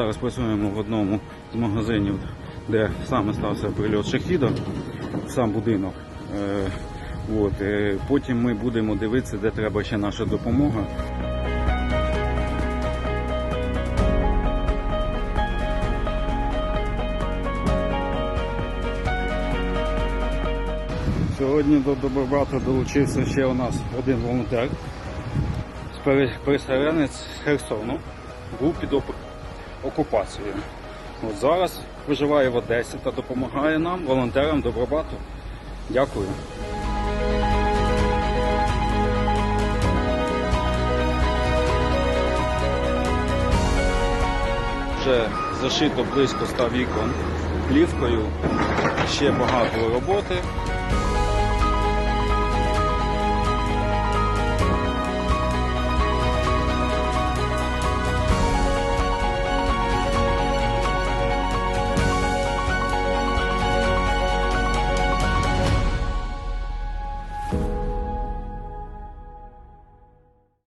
зараз працюємо в одному з магазинів, де саме стався прильот шахіда, сам будинок. Е, От, е, потім ми будемо дивитися, де треба ще наша допомога. Сьогодні до Добробата долучився ще у нас один волонтер, пере- переселенець з Херсону, був під оп- окупацією. От зараз проживає в Одесі та допомагає нам, волонтерам Добробату. Дякую. Вже зашито близько 100 вікон плівкою, ще багато роботи.